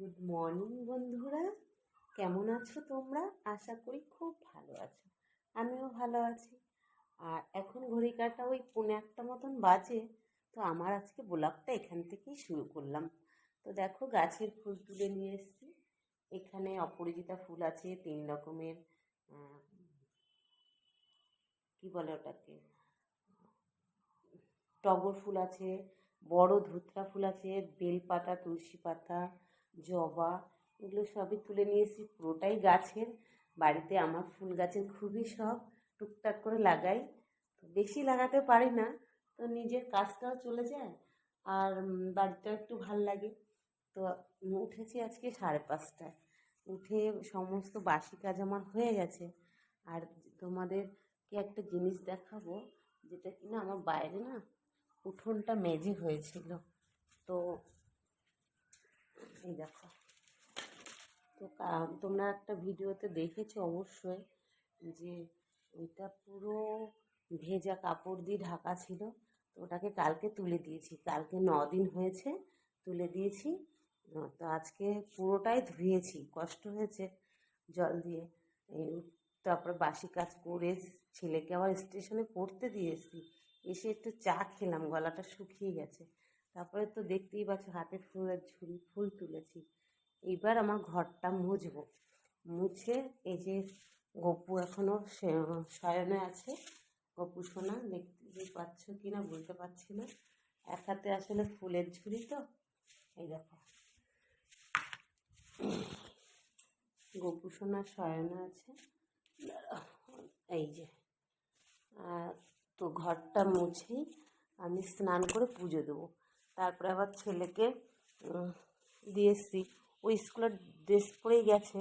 Good morning বন্ধুরা। কেমন আছো তোমরা? আশা করি খুব ভালো আছো। আমিও ভালো আছি। আর এখন ঘড়ি কাটা ওই পৌনে একটা মতন বাজে, তো আমার আজকে ব্লগটা এখান থেকেই শুরু করলাম। তো দেখো, গাছের ফুল তুলে নিয়ে এসেছি। এখানে অপরাজিতা ফুল আছে, তিন রকমের কি বলে ওটাকে? টগর ফুল আছে, বড় ধুতরা ফুল আছে, বেলপাতা, তুলসী পাতা জবা, এগুলো সবই তুলে নিয়েছি। পুরোটাই গাছের। বাড়িতে আমার ফুল গাছের খুবই শখ। টুকটাক করে লাগাই। বেশি লাগাতে পারি না। তো নিজের কাজটাও চলে যায়। আর বাড়িটাও একটু ভালো লাগে। তো উঠেছি আজকে সাড়ে পাঁচটায়। উঠে সমস্ত বাসি কাজ আমার হয়ে গেছে। আর তোমাদেরকে একটা জিনিস দেখাবো, যেটা কিনা আমার বাইরে না উঠোনটা মেঝে হয়েছিল। তো এই দেখো। তো তোমরা একটা ভিডিওতে দেখেছ অবশ্যই যে ওইটা পুরো ভেজা কাপড় দিয়ে ঢাকা ছিল। তো ওটাকে কালকে তুলে দিয়েছি। কালকে ন দিন হয়েছে, তুলে দিয়েছি। তো আজকে পুরোটাই ধুয়েছি। কষ্ট হয়েছে জল দিয়ে। তারপরে বাসি কাজ করে ছেলেকে আবার স্টেশনে পড়তে দিয়েছি এসে একটু চা খেলাম, গলাটা শুকিয়ে গেছে। তারপরে তো দেখতেই পাচ্ছ হাতে ফুলের ঝুড়ি ফুল তুলেছি। এইবার আমার ঘরটা মুছবো। মুছে এই যে গপু এখনও শয়নে আছে। গপু সোনা, দেখতে পাচ্ছ কি না বলতে পারছি না। এক হাতে আসলে ফুলের ঝুড়ি তো। এই দেখো। গপু সোনা, শয়নে আছে। এই যে। তো ঘরটা মুছেই আমি স্নান করে পুজো দেবো। তারপরে আবার ছেলেকে দিয়ে এসছি। ওই স্কুলের ড্রেস পরেই গেছে।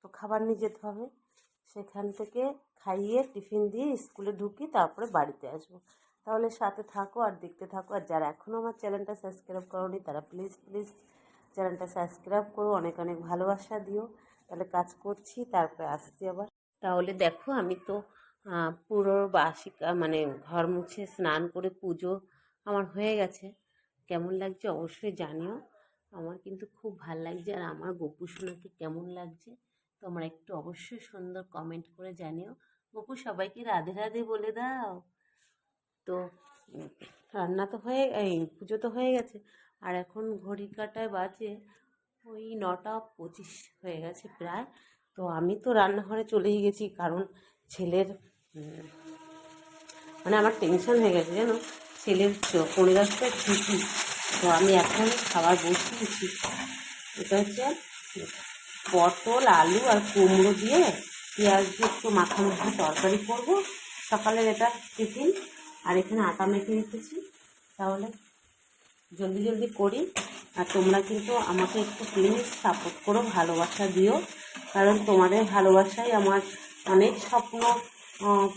তো খাবার নিয়ে যেতে হবে। সেখান থেকে খাইয়ে টিফিন দিয়ে স্কুলে ঢুকি, তারপরে বাড়িতে আসব। তাহলে সাথে থাকো আর দেখতে থাকো। আর যারা এখনও আমার চ্যানেলটা সাবস্ক্রাইব করোনি, তারা প্লিজ প্লিজ চ্যানেলটা সাবস্ক্রাইব করো। অনেক অনেক ভালোবাসা দিও। তাহলে কাজ করছি, তারপরে আসছি আবার। তাহলে দেখো, আমি তো পুরো বাসিকা মানে ঘর মুছে স্নান করে পুজো আমার হয়ে গেছে। কেমন লাগছে অবশ্যই জানিও। আমার কিন্তু খুব ভালো লাগছে আর আমার গপু সোনাকে কেমন লাগছে তোমরা একটু অবশ্যই সুন্দর কমেন্ট করে জানিও। গপু সবাইকে রাধে রাধে বলে দাও। তো, রান্না তো হয়ে, এই পুজো তো হয়ে গেছে। আর এখন ঘড়ি কাটায় বাজে ওই নটা পঁচিশ হয়ে গেছে প্রায়। তো আমি তো রান্নাঘরে চলেই গেছি কারণ ছেলের মানে আমার টেনশন হয়ে গেছে জানো? ছেলের পনেরো দশটা ছুটি তো আমি এখন খাবার বসিয়েছি। এটা হচ্ছে পটল, আলু আর কুমড়ো দিয়ে পেঁয়াজ দিয়ে একটু মাখামাখি তরকারি করব। সকালের এটা টিফিন। আর এখানে আটা মেখে রেখেছি। তাহলে জলদি জলদি করি। আর তোমরা কিন্তু আমাকে একটু প্লিজ সাপোর্ট করো, ভালোবাসা দিও। কারণ তোমাদের ভালোবাসাই আমার অনেক স্বপ্ন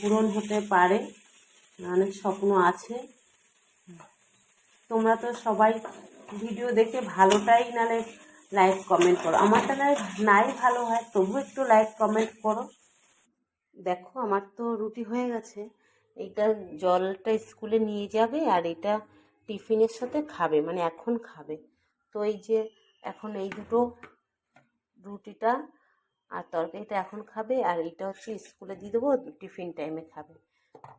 পূরণ হতে পারে। অনেক স্বপ্ন আছে। তোমরা তো সবাই ভিডিও দেখে ভালোটাই নালে লাইক কমেন্ট করো। আমারটা নাই নাই ভালো হয়, তবু একটু লাইক কমেন্ট করো। দেখো, আমার তো রুটি হয়ে গেছে। এইটা জলটা স্কুলে নিয়ে যাবে আর এটা টিফিনের সাথে খাবে মানে এখন খাবে। তো এই যে এখন এই দুটো রুটিটা আর তরকারিটা এখন খাবে আর এইটা হচ্ছে স্কুলে দিয়ে দেবো টিফিন টাইমে খাবে।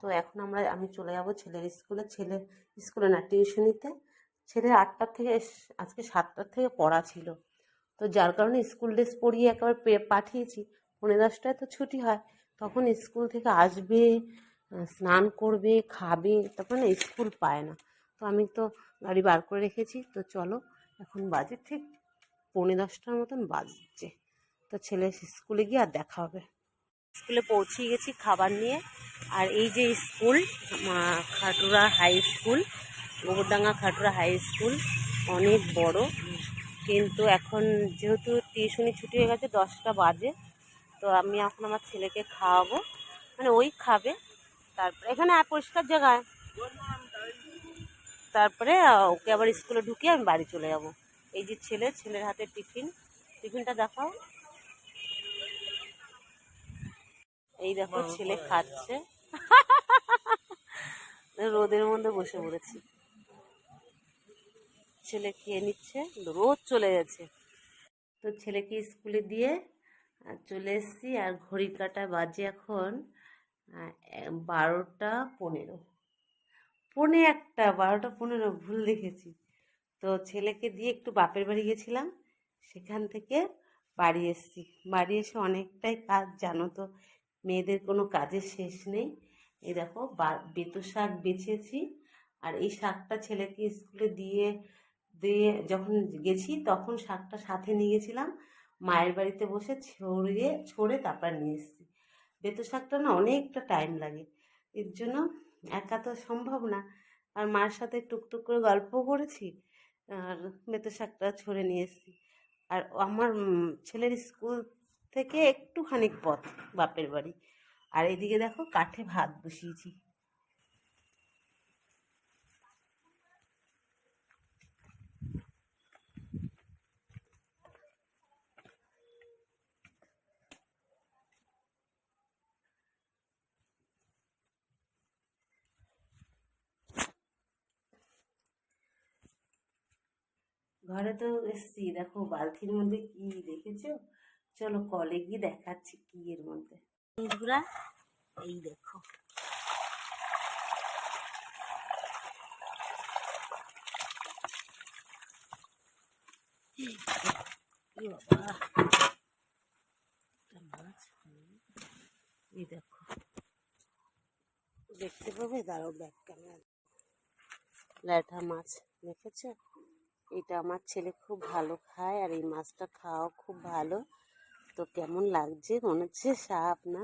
তো এখন আমরা, আমি চলে যাব ছেলের স্কুলে। ছেলে স্কুলে না, টিউশনিতে। ছেলের আটটার থেকে আজকে সাতটার থেকে পড়া ছিল। তো যার কারণে স্কুল ড্রেস পরিয়ে একেবারে পাঠিয়েছি। পনেরো দশটায় তো ছুটি হয়। তখন স্কুল থেকে আসবে, স্নান করবে, খাবে তারপর না স্কুল পায় না। তো আমি তো গাড়ি বার করে রেখেছি। তো চলো, এখন বাজে ঠিক পৌনে দশটার মতন বাজছে। তো ছেলে স্কুলে গিয়ে আর দেখা হবে। স্কুলে পৌঁছে গেছি খাবার নিয়ে। আর এই যে school Khatura high school, Gobardanga Khatura high school, অনেক বড়। কিন্তু এখন যেহেতু টিউশনি ছুটি হয়ে গেছে, দশটা বাজে। তো আমি এখন আমার ছেলেকে খাওয়াবো। মানে ওই খাবে। তারপরে এখানে পরিষ্কার জায়গায়। তারপরে ওকে আবার স্কুলে ঢুকিয়ে আমি বাড়ি চলে যাব। এই যে ছেলে, ছেলের হাতে টিফিন। টিফিনটা দেখাও। এই দেখো ছেলে খাচ্ছে। রোদের মধ্যে বসে পড়েছি। ছেলে খেয়ে নিচ্ছে রোদ চলে গেছে। তো ছেলেকে স্কুলে দিয়ে চলে এসেছি আর ঘড়ির কাটা বাজে এখন বারোটা পনেরো। পনে একটা বারোটা পনেরো ভুল দেখেছি। তো ছেলেকে দিয়ে একটু বাপের বাড়ি গেছিলাম। সেখান থেকে বাড়ি এসেছি। বাড়ি এসে অনেকটাই কাজ জানো তো মেয়েদের কোনো কাজের শেষ নেই। এই দেখো বেতো শাক বেছেছি আর এই শাকটা ছেলেকে স্কুলে দিয়ে দিয়ে যখন গেছি তখন শাকটা সাথে নিয়ে গেছিলাম। মায়ের বাড়িতে বসে ছড়িয়ে, ছড়ে তারপর নিয়ে এসেছি। বেতো শাকটা না অনেকটা টাইম লাগে। এর জন্য একা তো সম্ভব না। আর মার সাথে টুকটুক করে গল্প করেছি আর বেতো শাকটা ছড়ে নিয়ে এসেছি। আর আমার ছেলের স্কুল থেকে একটুখানি পথ বাপের বাড়ি। আর এদিকে দেখো কাঠে ভাত বসিয়েছি। ঘরে তো এসছি, দেখো বালতির মধ্যে কি দেখেছ? চলো কলে গিয়ে দেখাচ্ছি কি এর মধ্যে। বন্ধুরা এই দেখো। এই দেখো। দেখতে পাবে? দাঁড়াও ব্যাক ক্যামেরা ল্যাঠা মাছ, দেখেছ? এটা আমার ছেলে খুব ভালো খায় আর এই মাছটা খাওয়াও খুব ভালো। তো কেমন লাগছে? মনে হচ্ছে সাপ না?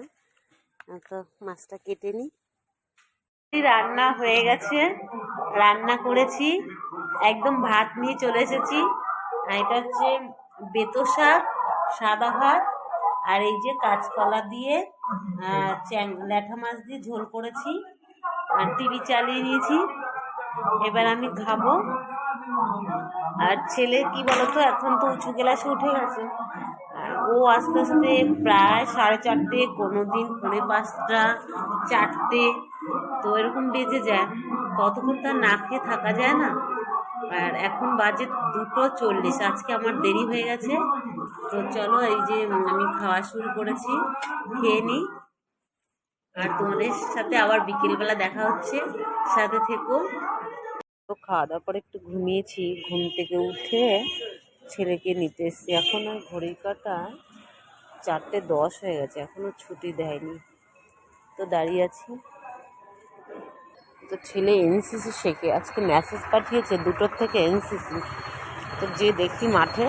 তো মাছটা কেটে নিই রান্না হয়ে গেছে। রান্না করেছি। একদম ভাত নিয়ে চলে এসেছি। আর এটা হচ্ছে বেতো শাক, সাদা ভাত, আর এই যে কাঁচকলা দিয়ে চ্যাং, ল্যাঠা মাছ দিয়ে ঝোল করেছি। আর টিভি চালিয়ে নিয়েছি। এবার আমি খাব। আর ছেলে কি বলতো, এখন তো উঁচু ক্লাসে উঠে গেছে। ও আস্তে আস্তে প্রায় সাড়ে চারটে কোনো দিন পৌনে পাঁচটা, চারটে, তো এরকম বেজে যায়। ততক্ষণ তো আর না খেয়ে থাকা যায় না। আর এখন বাজে দুটো চল্লিশ, আজকে আমার দেরি হয়ে গেছে। তো চলো এই যে আমি খাওয়া শুরু করেছি, খেয়ে নিই। আর তোমাদের সাথে আবার বিকেলবেলা দেখা হচ্ছে। সাথে থেকো। তো খাওয়া দাওয়ার পরে একটু ঘুমিয়েছি। ঘুম থেকে উঠে ছেলেকে নিতে এসছি। এখন আর ঘড়ি কাটা চারটে দশ হয়ে গেছে। এখনও ছুটি দেয়নি। তো দাঁড়িয়ে আছি। তো ছেলে এনসিসি শেখে। আজকে মেসেজ পাঠিয়েছে দুটোর থেকে এনসিসি। তো যে দেখি মাঠে